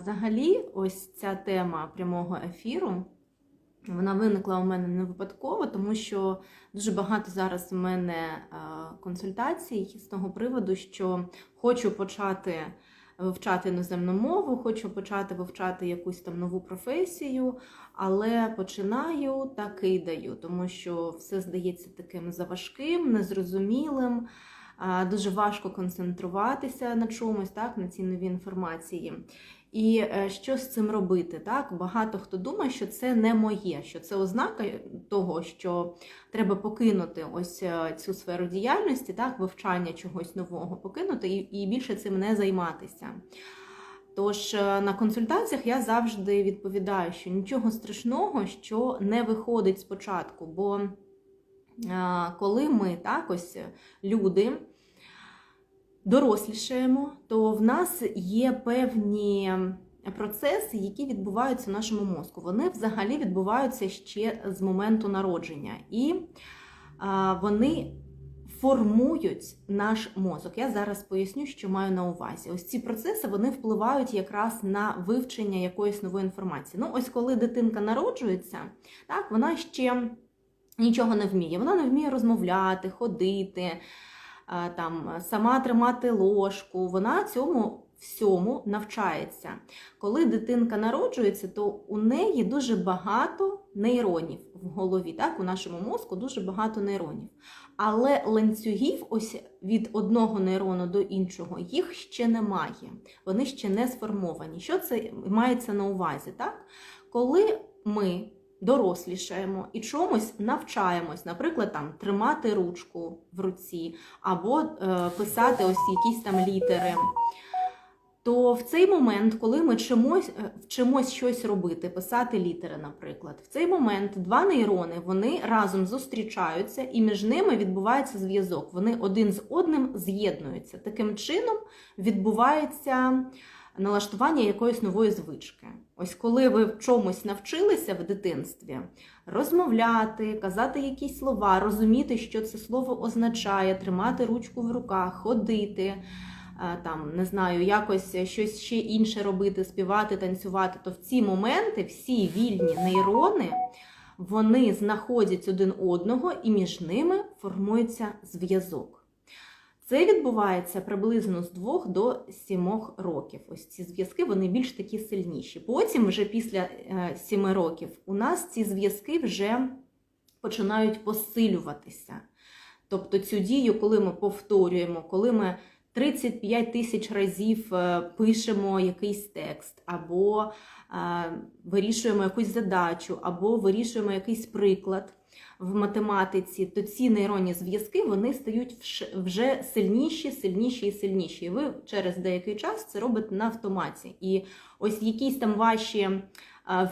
Взагалі, ось ця тема прямого ефіру, вона виникла у мене не випадково, тому що дуже багато зараз у мене е, консультацій з того приводу, що хочу почати вивчати іноземну мову, хочу почати вивчати якусь там нову професію, але починаю та кидаю, тому що все здається таким заважким, незрозумілим. Дуже важко концентруватися на чомусь, так, на цій новій інформації. І е, що з цим робити? Так? Багато хто думає, що це не моє, що це ознака того, що треба покинути ось е, цю сферу діяльності, так, вивчання чогось нового, покинути і, і більше цим не займатися. Тож е, на консультаціях я завжди відповідаю, що нічого страшного, що не виходить спочатку. Бо коли ми так ось люди дорослішаємо, то в нас є певні процеси, які відбуваються в нашому мозку. Вони взагалі відбуваються ще з моменту народження. І вони формують наш мозок. Я зараз поясню, що маю на увазі. Ось ці процеси вони впливають якраз на вивчення якоїсь нової інформації. Ну, ось коли дитинка народжується, так, вона ще нічого не вміє. Вона не вміє розмовляти, ходити там сама тримати ложку, вона цьому всьому навчається. Коли дитинка народжується, то у неї дуже багато нейронів в голові. Так, у нашому мозку дуже багато нейронів. Але ланцюгів, ось від одного нейрону до іншого, їх ще немає. Вони ще не сформовані. Що це мається на увазі? Так? Коли ми дорослішаємо і чомусь навчаємось, наприклад, там тримати ручку в руці, або е, писати ось якісь там літери. То в цей момент, коли ми чимось, вчимось щось робити, писати літери, наприклад, в цей момент два нейрони вони разом зустрічаються, і між ними відбувається зв'язок. Вони один з одним з'єднуються. Таким чином відбувається налаштування якоїсь нової звички. Ось коли ви в чомусь навчилися в дитинстві розмовляти, казати якісь слова, розуміти, що це слово означає, тримати ручку в руках, ходити, е, там, не знаю, якось щось ще інше робити, співати, танцювати, то в ці моменти всі вільні нейрони. Вони знаходять один одного і між ними формується зв'язок. Це відбувається приблизно з 2 до 7 років. Ось ці зв'язки вони більш такі сильніші. Потім, вже після 7 е, років, у нас ці зв'язки вже починають посилюватися. Тобто цю дію, коли ми повторюємо, коли ми 35 тисяч разів е, пишемо якийсь текст, або е, вирішуємо якусь задачу, або вирішуємо якийсь приклад в математиці, то ці нейронні зв'язки вони стають вже сильніші, сильніші і сильніші. І ви через деякий час це робите на автоматі. І ось якісь там ваші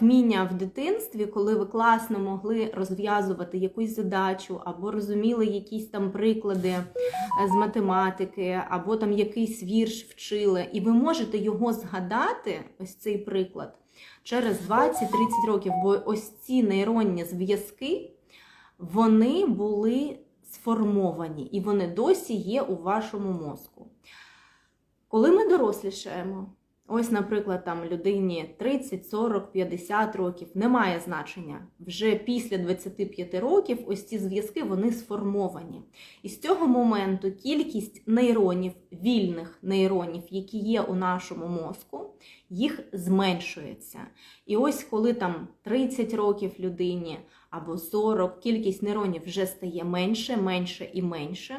вміння в дитинстві, коли ви класно могли розв'язувати якусь задачу, або розуміли якісь там приклади е, з математики, або там якийсь вірш вчили, і ви можете його згадати, ось цей приклад, через 20-30 років, бо ось ці нейронні зв'язки вони були сформовані і вони досі є у вашому мозку. Коли ми дорослішаємо, ось, наприклад, там людині 30, 40, 50 років, немає значення. Вже після 25 років ось ці зв'язки вони сформовані. І з цього моменту кількість нейронів, вільних нейронів, які є у нашому мозку, їх зменшується. І ось коли там 30 років людині або 40, кількість нейронів вже стає менше, менше і менше.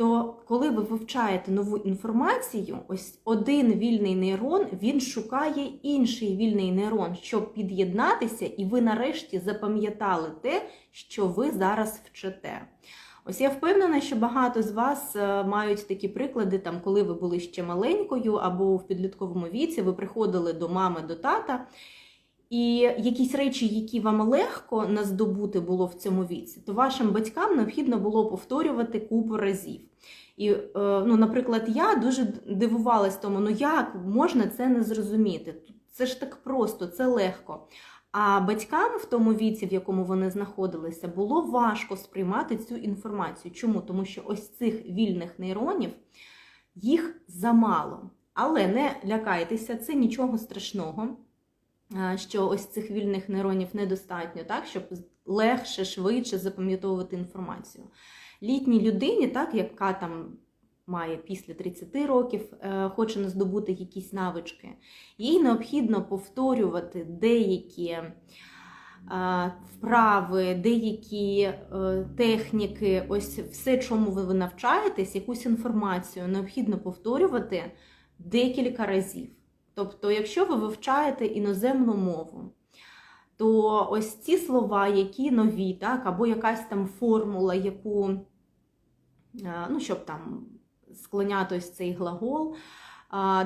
То коли ви вивчаєте нову інформацію, ось один вільний нейрон він шукає інший вільний нейрон, щоб під'єднатися, і ви нарешті запам'ятали те, що ви зараз вчите. Ось я впевнена, що багато з вас е, мають такі приклади, там, коли ви були ще маленькою або в підлітковому віці, ви приходили до мами, до тата. І якісь речі, які вам легко наздобути було в цьому віці, то вашим батькам необхідно було повторювати купу разів. І, е, ну, наприклад, я дуже дивувалась тому, ну як можна це не зрозуміти? Це ж так просто, це легко. А батькам в тому віці, в якому вони знаходилися, було важко сприймати цю інформацію. Чому? Тому що ось цих вільних нейронів їх замало. Але не лякайтеся, це нічого страшного, що ось цих вільних нейронів недостатньо, так, щоб легше, швидше запам'ятовувати інформацію. Літній людині, так, яка там має після 30 років, е, хоче здобути якісь навички, їй необхідно повторювати деякі е, вправи, деякі е, техніки, ось все, чому ви навчаєтесь, якусь інформацію необхідно повторювати декілька разів. Тобто, якщо ви вивчаєте іноземну мову, то ось ці слова, які нові, так, або якась там формула, яку, ну, щоб там склоняти ось цей глагол,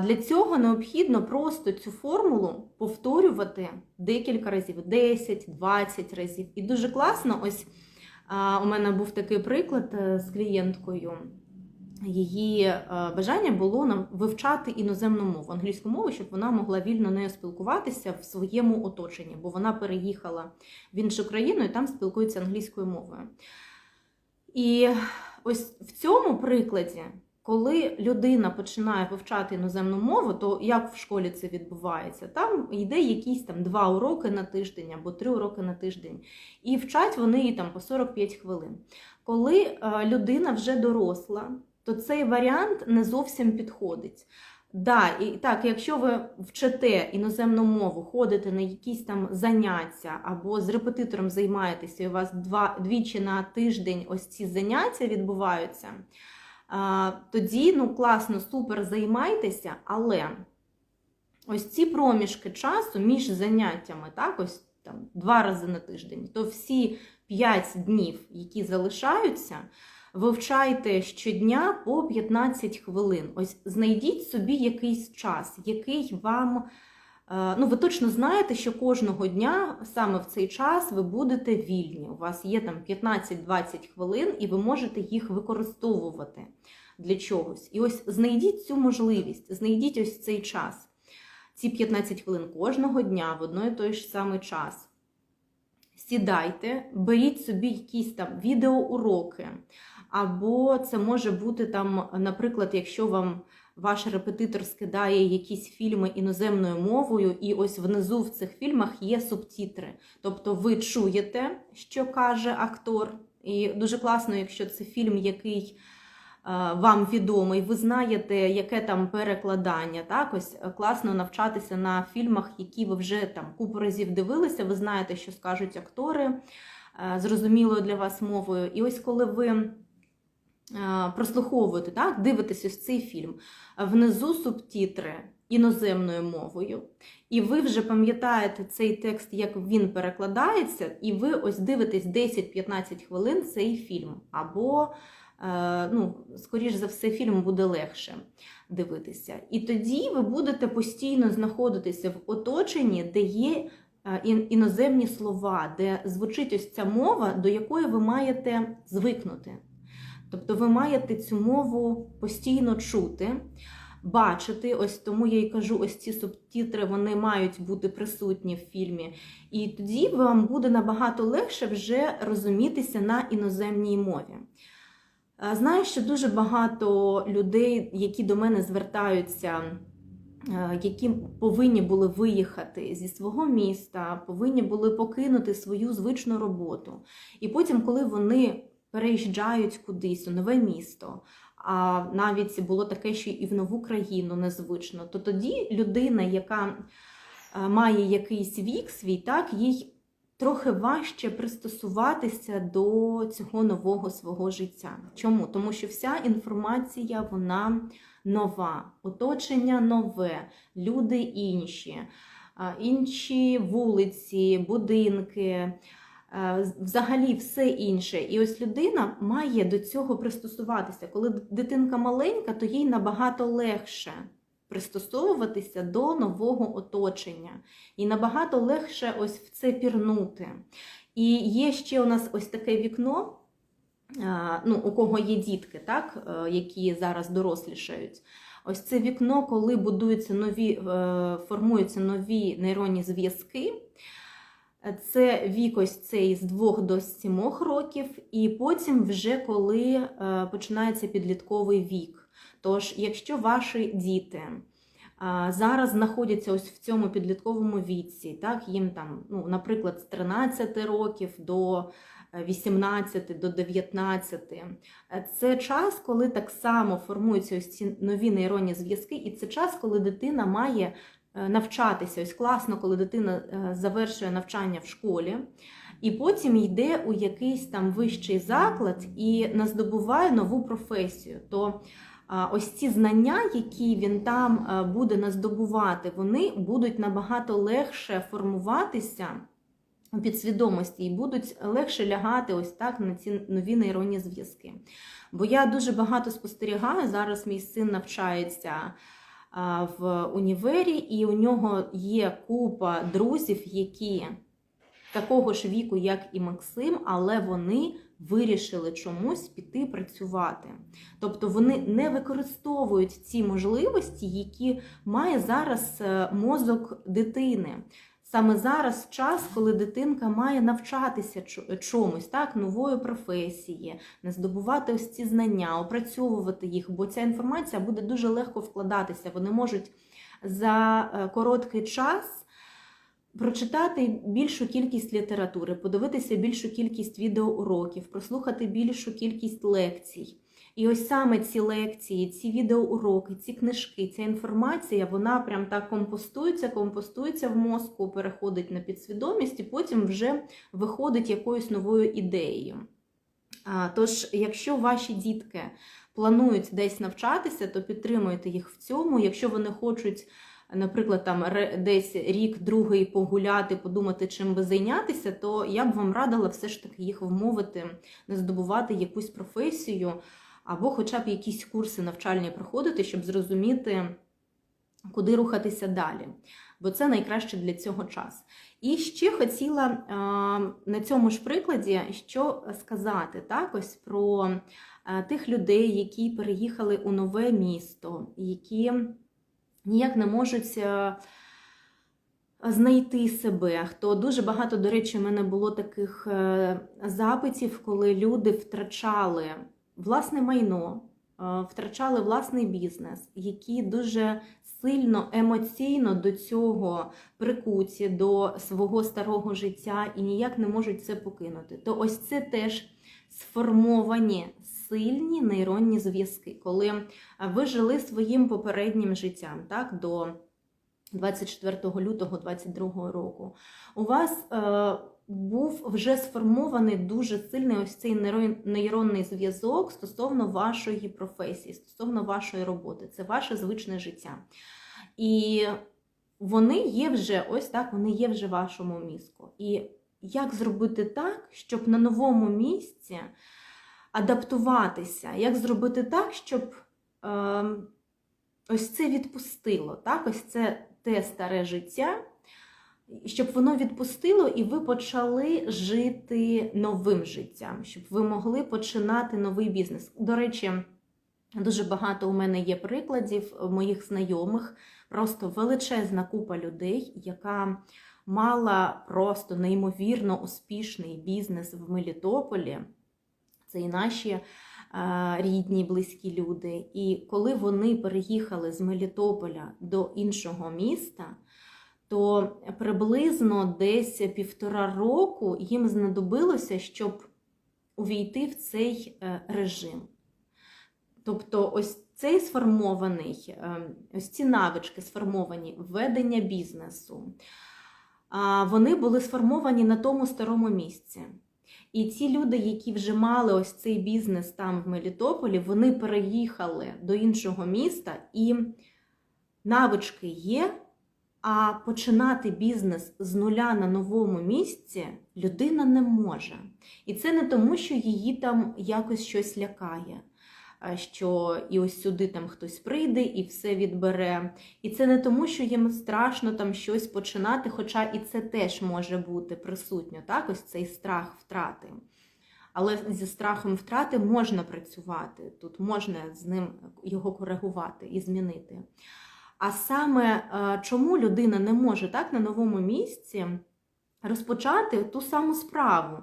для цього необхідно просто цю формулу повторювати декілька разів, 10-20 разів. І дуже класно, ось у мене був такий приклад е, з клієнткою. Її е, бажання було нам вивчати іноземну мову, англійську мову, щоб вона могла вільно нею спілкуватися в своєму оточенні, бо вона переїхала в іншу країну і там спілкується англійською мовою. І ось в цьому прикладі, коли людина починає вивчати іноземну мову, то як в школі це відбувається? Там йде якісь там два уроки на тиждень або три уроки на тиждень, і вчать вони її там по 45 хвилин. Коли е, людина вже доросла, то цей варіант не зовсім підходить. Да, і так, якщо ви вчите іноземну мову, ходите на якісь там заняття або з репетитором займаєтеся, і у вас два, двічі на тиждень ось ці заняття відбуваються, тоді ну класно, супер займайтеся, але ось ці проміжки часу між заняттями, так, ось там два рази на тиждень, то всі п'ять днів, які залишаються. Вивчайте щодня по 15 хвилин. Ось знайдіть собі якийсь час, який вам. Е, ну, ви точно знаєте, що кожного дня саме в цей час ви будете вільні. У вас є там 15-20 хвилин, і ви можете їх використовувати для чогось. І ось знайдіть цю можливість, знайдіть ось цей час. Ці 15 хвилин кожного дня в одной і той ж самий час. Сідайте, беріть собі якісь там відеоуроки. Або це може бути там, наприклад, якщо вам ваш репетитор скидає якісь фільми іноземною мовою, і ось внизу в цих фільмах є субтітри. Тобто ви чуєте, що каже актор. І дуже класно, якщо це фільм, який вам відомий, ви знаєте, яке там перекладання. Так, ось класно навчатися на фільмах, які ви вже там купу разів дивилися. Ви знаєте, що скажуть актори зрозумілою для вас мовою. І ось коли ви. Прослуховуєте, так, дивитесь ось цей фільм. Внизу субтітри іноземною мовою, і ви вже пам'ятаєте цей текст, як він перекладається, і ви ось дивитесь 10-15 хвилин цей фільм. Або, е, ну, скоріш за все, фільм буде легше дивитися. І тоді ви будете постійно знаходитися в оточенні, де є е, іноземні слова, де звучить ось ця мова, до якої ви маєте звикнути. Тобто ви маєте цю мову постійно чути, бачити. Ось тому я й кажу, ось ці субтітри вони мають бути присутні в фільмі. І тоді вам буде набагато легше вже розумітися на іноземній мові. Знаю, що дуже багато людей, які до мене звертаються, які повинні були виїхати зі свого міста, повинні були покинути свою звичну роботу. І потім, коли вони переїжджають кудись у нове місто, а навіть було таке, що і в нову країну незвично, то тоді людина, яка е, має якийсь вік свій, так, їй трохи важче пристосуватися до цього нового свого життя. Чому? Тому що вся інформація, вона нова, оточення нове, люди інші, інші вулиці, будинки. Е, взагалі все інше. І ось людина має до цього пристосуватися. Коли дитинка маленька, то їй набагато легше пристосовуватися до нового оточення. І набагато легше ось в це пірнути. І є ще у нас ось таке вікно. Е, ну, У кого є дітки, так, е, які зараз дорослішають. Ось це вікно, коли будуються нові, формуються нові нейронні зв'язки. Це вік ось цей з 2 до 7 років, і потім вже коли е, починається підлітковий вік. Тож, якщо ваші діти зараз знаходяться ось в цьому підлітковому віці, так, їм там, ну, наприклад, з 13 років до 18 до 19. Е, Це час, коли так само формуються ось ці нові нейронні зв'язки, і це час, коли дитина має е, навчатися. Ось класно, коли дитина е, завершує навчання в школі. І потім йде у якийсь там вищий заклад і наздобуває нову професію. То ось ці знання, які він там е, буде наздобувати, вони будуть набагато легше формуватися у підсвідомості і будуть легше лягати ось так на ці нові нейронні зв'язки. Бо я дуже багато спостерігаю, зараз мій син навчається в універі, і у нього є купа друзів, які такого ж віку, як і Максим, але вони вирішили чомусь піти працювати. Тобто вони не використовують ці можливості, які має зараз е, мозок дитини. Саме зараз час, коли дитинка має навчатися чо- чомусь, так, нової професії, не здобувати ось ці знання, опрацьовувати їх, бо ця інформація буде дуже легко вкладатися. Вони можуть за е, короткий час прочитати більшу кількість літератури, подивитися більшу кількість відеоуроків, прослухати більшу кількість лекцій. І ось саме ці лекції, ці відеоуроки, ці книжки, ця інформація, вона прям так компостується, компостується в мозку, переходить на підсвідомість і потім вже виходить якоюсь новою ідеєю. Тож, якщо ваші дітки планують десь навчатися, то підтримуйте їх в цьому. Якщо вони хочуть, наприклад, там десь рік, другий погуляти, подумати, чим би зайнятися, то я б вам радила все ж таки їх вмовити, не здобувати якусь професію, або хоча б якісь курси навчальні проходити, щоб зрозуміти, куди рухатися далі. Бо це найкраще для цього час. І ще хотіла е, на цьому ж прикладі що сказати так, ось про е, тих людей, які переїхали у нове місто, які ніяк не можуть е, знайти себе. Хто дуже багато, до речі, в мене було таких запитів, коли люди втрачали власне майно, е, втрачали власний бізнес, які дуже сильно емоційно до цього прикуті, до свого старого життя і ніяк не можуть це покинути. То ось це теж сформовані сильні нейронні зв'язки, коли е, ви жили своїм попереднім життям, так, до 24 лютого 2022 року. У вас е, був вже сформований дуже сильний ось цей нейронний зв'язок стосовно вашої професії, стосовно вашої роботи. Це ваше звичне життя. І вони є вже ось так, вони є вже вашому мізку. І як зробити так, щоб на новому місці адаптуватися? Як зробити так, щоб е, ось це відпустило, так? ось це те старе життя, щоб воно відпустило і ви почали жити новим життям, щоб ви могли починати новий бізнес. До речі, дуже багато у мене є прикладів моїх знайомих, просто величезна купа людей, яка мала просто неймовірно успішний бізнес в Мелітополі. Це і наші е, рідні, близькі люди. І коли вони переїхали з Мелітополя до іншого міста, то приблизно десь півтора року їм знадобилося, щоб увійти в цей е, режим. Тобто, ось цей сформований, е, ось ці навички сформовані ведення бізнесу, вони були сформовані на тому старому місці. І ті люди, які вже мали ось цей бізнес там в Мелітополі, вони переїхали до іншого міста, і навички є. А починати бізнес з нуля на новому місці людина не може. І це не тому, що її там якось щось лякає, що і ось сюди там хтось прийде і все відбере. І це не тому, що їм страшно там щось починати, хоча і це теж може бути присутньо, так? Ось цей страх втрати. Але зі страхом втрати можна працювати, тут можна з ним його коригувати і змінити. А саме е, чому людина не може так на новому місці розпочати ту саму справу?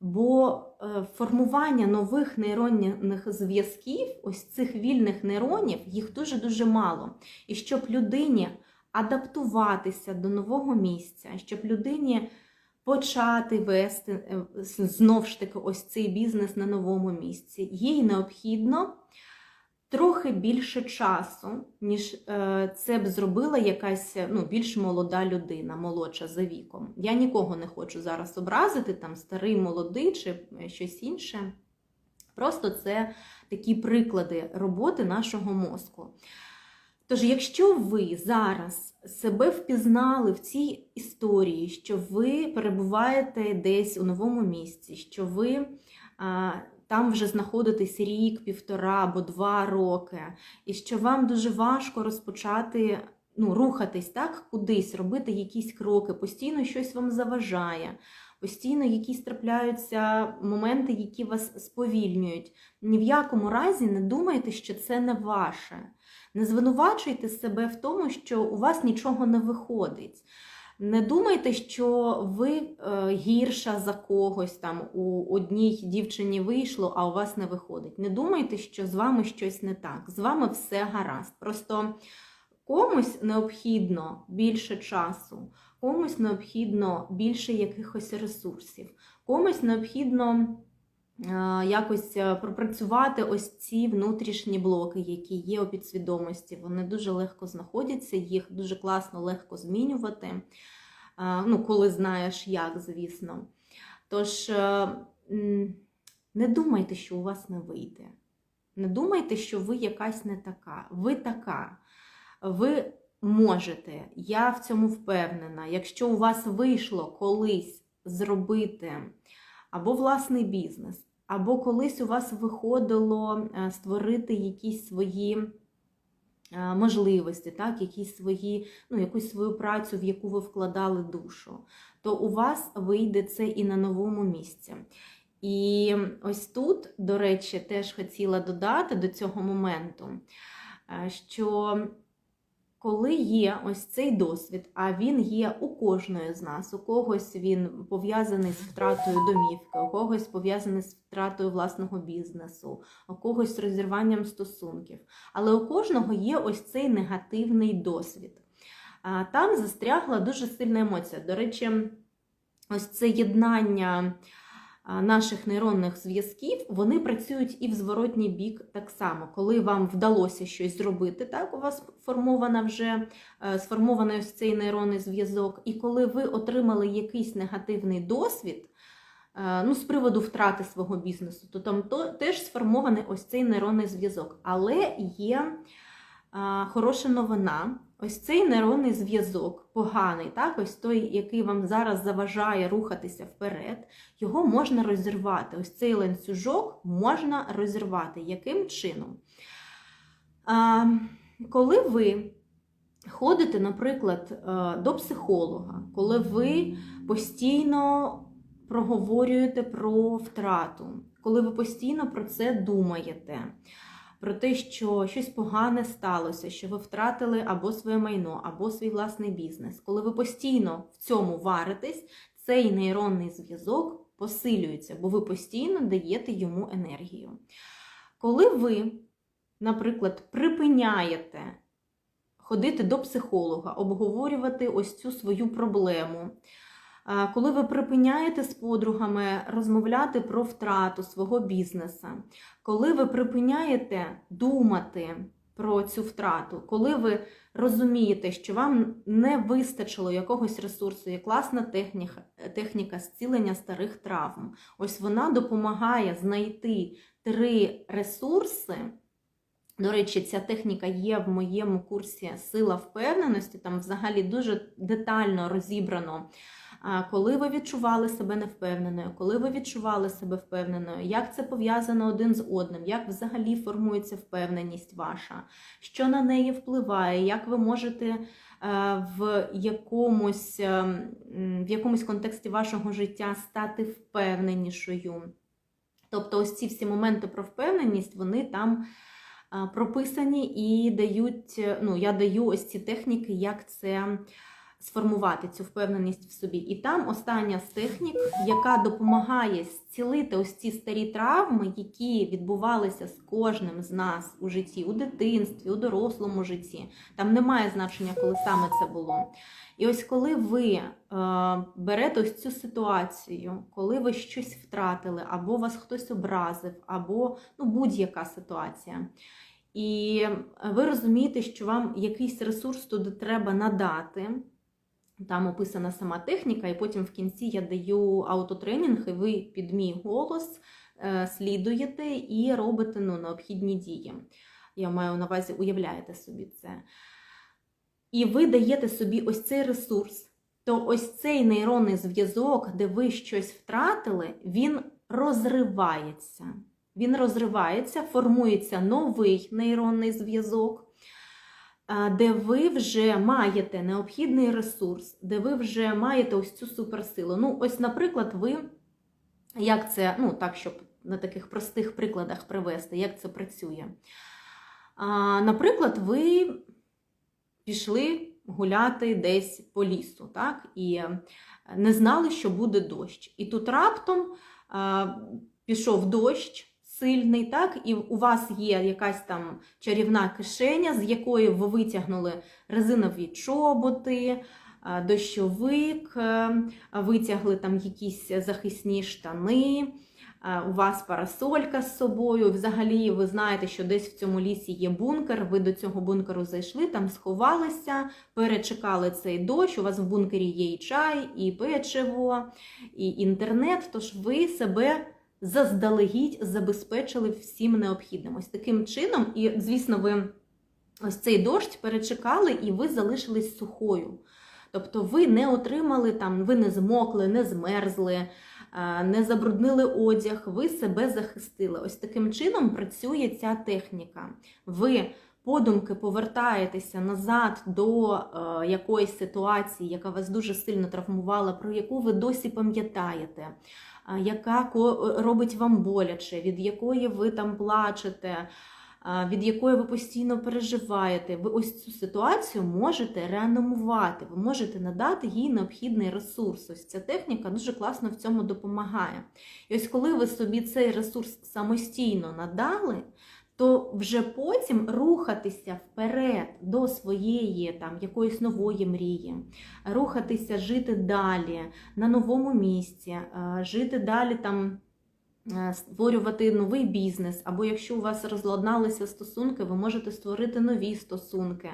Бо е, формування нових нейронних зв'язків, ось цих вільних нейронів, їх дуже-дуже мало. І щоб людині адаптуватися до нового місця, щоб людині почати вести е, знов ж таки ось цей бізнес на новому місці, їй необхідно трохи більше часу, ніж е, це б зробила якась ну, більш молода людина, молодша за віком. Я нікого не хочу зараз образити, там старий, молодий чи щось інше. Просто це такі приклади роботи нашого мозку. Тож, якщо ви зараз себе впізнали в цій історії, що ви перебуваєте десь у новому місці, що ви там вже знаходитесь рік, півтора або два роки, і що вам дуже важко розпочати ну, рухатись так, кудись, робити якісь кроки, постійно щось вам заважає. Постійно якісь трапляються моменти, які вас сповільнюють. Ні в якому разі не думайте, що це не ваше. Не звинувачуйте себе в тому, що у вас нічого не виходить. Не думайте, що ви е, гірша за когось там у одній дівчині вийшло, а у вас не виходить. Не думайте, що з вами щось не так. З вами все гаразд. Просто комусь необхідно більше часу, комусь необхідно більше якихось ресурсів, комусь необхідно. Е, якось е, пропрацювати ось ці внутрішні блоки, які є у підсвідомості. Вони дуже легко знаходяться, їх дуже класно, легко змінювати, е, ну, коли знаєш як, звісно. Тож, не думайте, що у вас не вийде. Не думайте, що ви якась не така. Ви така. Ви можете, я в цьому впевнена. Якщо у вас вийшло колись зробити або власний бізнес, або колись у вас виходило е, створити якісь свої е, можливості, так, якісь свої, ну, якусь свою працю, в яку ви вкладали душу, то у вас вийде це і на новому місці. І ось тут, до речі, теж хотіла додати до цього моменту, е, що коли є ось цей досвід, а він є у кожної з нас, у когось він пов'язаний з втратою домівки, у когось пов'язаний з втратою власного бізнесу, у когось з розірванням стосунків. Але у кожного є ось цей негативний досвід. Там застрягла дуже сильна емоція. До речі, ось це єднання наших нейронних зв'язків, вони працюють і в зворотній бік так само. Коли вам вдалося щось зробити, так, у вас формована вже е, сформований ось цей нейронний зв'язок, і коли ви отримали якийсь негативний досвід, е, ну, з приводу втрати свого бізнесу, то там то, теж сформований ось цей нейронний зв'язок. Але є хороша новина. Ось цей нейронний зв'язок, поганий, так, ось той, який вам зараз заважає рухатися вперед, його можна розірвати. Ось цей ланцюжок можна розірвати. Яким чином? А, Коли ви ходите, наприклад, е, до психолога, коли ви постійно проговорюєте про втрату, коли ви постійно про це думаєте про те, що щось погане сталося, що ви втратили або своє майно, або свій власний бізнес. Коли ви постійно в цьому варитесь, цей нейронний зв'язок посилюється, бо ви постійно даєте йому енергію. Коли ви, наприклад, припиняєте ходити до психолога, обговорювати ось цю свою проблему, коли ви припиняєте з подругами розмовляти про втрату свого бізнесу, коли ви припиняєте думати про цю втрату, коли ви розумієте, що вам не вистачило якогось ресурсу, є класна техніка, техніка зцілення старих травм, ось вона допомагає знайти три ресурси. До речі, ця техніка є в моєму курсі Сила впевненості, там взагалі дуже детально розібрано коли ви відчували себе невпевненою, коли ви відчували себе впевненою, як це пов'язано один з одним, як взагалі формується впевненість ваша, що на неї впливає, як ви можете е, в якомусь, е, в якомусь контексті вашого життя стати впевненішою. Тобто, ось ці всі моменти про впевненість, вони там. Прописані і дають, ну, я даю ось ці техніки, як це сформувати цю впевненість в собі. І там остання з технік, яка допомагає зцілити ось ці старі травми, які відбувалися з кожним з нас у житті, у дитинстві, у дорослому житті. Там немає значення, коли саме це було. І ось коли ви е, берете ось цю ситуацію, коли ви щось втратили, або вас хтось образив, або ну, будь-яка ситуація. І ви розумієте, що вам якийсь ресурс туди треба надати. Там описана сама техніка, і потім в кінці я даю аутотренінг, і ви під мій голос е, слідуєте і робите ну, необхідні дії. Я маю на увазі, уявляєте собі це. І ви даєте собі ось цей ресурс, то ось цей нейронний зв'язок, де ви щось втратили, він розривається. Він розривається, формується новий нейронний зв'язок де ви вже маєте необхідний ресурс, де ви вже маєте ось цю суперсилу. Ну, ось, наприклад, ви, як це, ну, так, щоб на таких простих прикладах привести, як це працює. А, Наприклад, ви пішли гуляти десь по лісу, так, і не знали, що буде дощ. І тут раптом а, пішов дощ сильний, так, і у вас є якась там чарівна кишеня, з якої ви витягнули резинові чоботи, дощовик, е, витягли там якісь захисні штани. У вас парасолька з собою, взагалі, ви знаєте, що десь в цьому лісі є бункер. Ви до цього бункеру зайшли, там сховалися, перечекали цей дощ. У вас в бункері є і чай, і печиво, і інтернет. Тож ви себе заздалегідь забезпечили всім необхідним. Ось таким чином, і, звісно, ви ось цей дощ перечекали, і ви залишились сухою. Тобто ви не отримали там, ви не змокли, не змерзли, е, не забруднили одяг, ви себе захистили. Ось таким чином працює ця техніка. Ви подумки повертаєтеся назад до е, якоїсь ситуації, яка вас дуже сильно травмувала, про яку ви досі пам'ятаєте яка робить вам боляче, від якої ви там плачете, від якої ви постійно переживаєте, ви ось цю ситуацію можете реанімувати, ви можете надати їй необхідний ресурс. Ось ця техніка дуже класно в цьому допомагає. І ось коли ви собі цей ресурс самостійно надали, то вже потім рухатися вперед до своєї там якоїсь нової мрії, рухатися, жити далі на новому місці, е, жити далі там. Е, створювати новий бізнес, або якщо у вас розладналися стосунки, ви можете створити нові стосунки.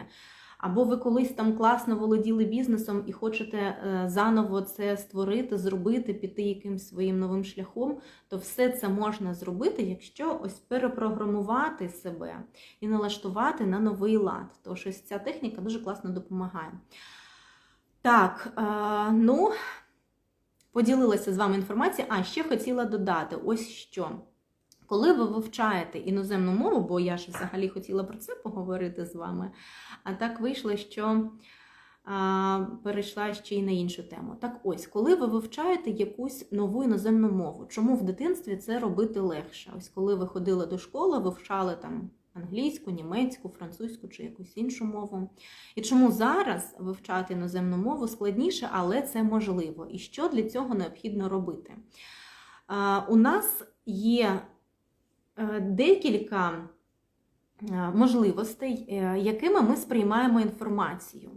Або ви колись там класно володіли бізнесом і хочете е, заново це створити, зробити, піти якимсь своїм новим шляхом, то все це можна зробити, якщо ось перепрограмувати себе і налаштувати на новий лад. Тож ось ця техніка дуже класно допомагає. Так, е, ну, поділилася з вами інформацією. А ще хотіла додати: ось що. Коли ви вивчаєте іноземну мову, бо я ж взагалі хотіла про це поговорити з вами, а так вийшло, що а, перейшла ще й на іншу тему. Так ось, коли ви вивчаєте якусь нову іноземну мову, чому в дитинстві це робити легше? Ось коли ви ходили до школи, вивчали там англійську, німецьку, французьку чи якусь іншу мову. І чому зараз вивчати іноземну мову складніше, але це можливо. І що для цього необхідно робити? А, у нас є декілька е, можливостей, е, якими ми сприймаємо інформацію.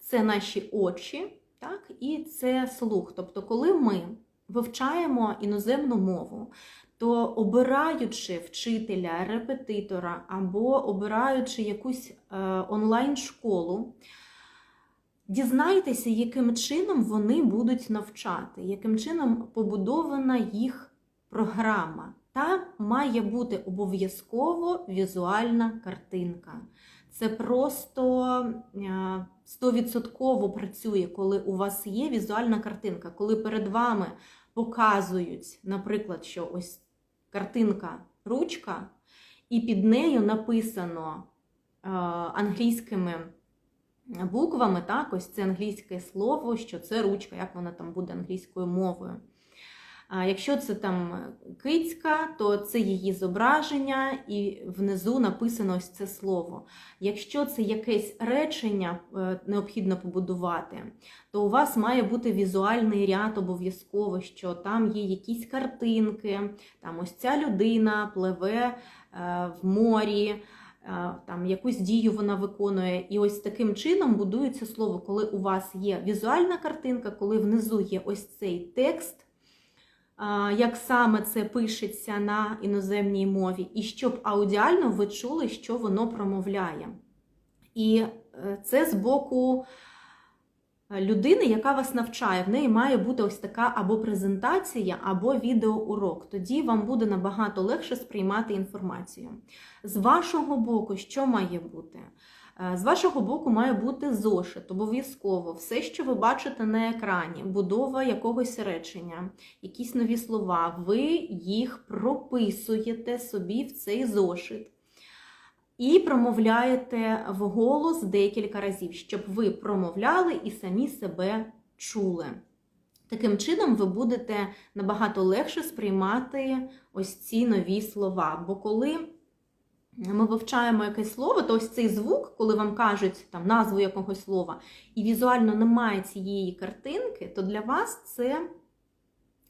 Це наші очі, так, і це слух. Тобто, коли ми вивчаємо іноземну мову, то обираючи вчителя, репетитора або обираючи якусь онлайн-школу, дізнайтеся, яким чином вони будуть навчати, яким чином побудована їх програма. Там має бути обов'язково візуальна картинка. Це просто 100% е, працює, коли у вас є візуальна картинка, коли перед вами показують, наприклад, що ось картинка ручка, і під нею написано е, англійськими буквами, так, ось це англійське слово, що це ручка, як вона там буде англійською мовою. Якщо це там кицька, то це її зображення, і внизу написано ось це слово. Якщо це якесь речення е, необхідно побудувати, то у вас має бути візуальний ряд обов'язково, що там є якісь картинки, там ось ця людина пливе е, в морі. е, Там якусь дію вона виконує, і ось таким чином будується слово, коли у вас є візуальна картинка, коли внизу є ось цей текст, як саме це пишеться на іноземній мові, і щоб аудіально ви чули, що воно промовляє. І е, це з боку людини, яка вас навчає. В неї має бути ось така або презентація, або відеоурок. Тоді вам буде набагато легше сприймати інформацію. З вашого боку, що має бути? Е, З вашого боку має бути зошит, обов'язково все, що ви бачите на екрані, будова якогось речення, якісь нові слова, ви їх прописуєте собі в цей зошит і промовляєте вголос декілька разів, щоб ви промовляли і самі себе чули. Таким чином, ви будете набагато легше сприймати ось ці нові слова. Бо коли ми вивчаємо якесь слово, то ось цей звук, коли вам кажуть там назву якогось слова, і візуально немає цієї картинки, то для вас це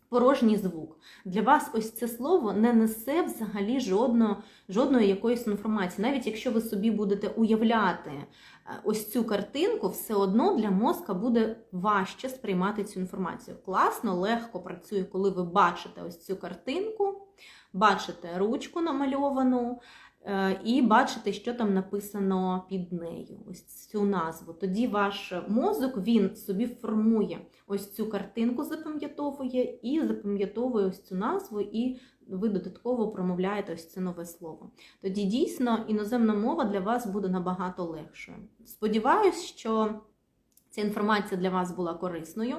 порожній звук. Для вас ось це слово не несе взагалі жодного, жодної якоїсь інформації. Навіть якщо ви собі будете уявляти е, ось цю картинку, все одно для мозка буде важче сприймати цю інформацію. Класно, легко працює, коли ви бачите ось цю картинку, бачите ручку намальовану. Е, І бачите, що там написано під нею, ось цю назву. Тоді ваш мозок він собі формує ось цю картинку, запам'ятовує і запам'ятовує ось цю назву, і ви додатково промовляєте ось це нове слово. Тоді дійсно іноземна мова для вас буде набагато легшою. Сподіваюсь, що ця інформація для вас була корисною.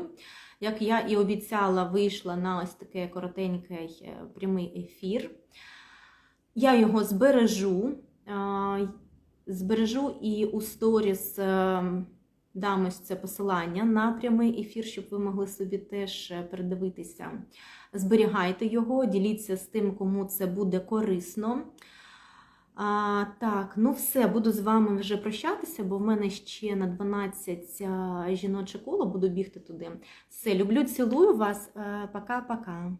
Як я і обіцяла, вийшла на ось таке коротенький е, прямий ефір. Я його збережу. Збережу і у сторіс е, дам ось це посилання на прямий ефір, щоб ви могли собі теж е, передивитися. Зберігайте його, діліться з тим, кому це буде корисно. А, так, ну все, буду з вами вже прощатися, бо в мене ще на 12 жіноче коло буду бігти туди. Все, люблю, цілую вас. Е, Пока-пока.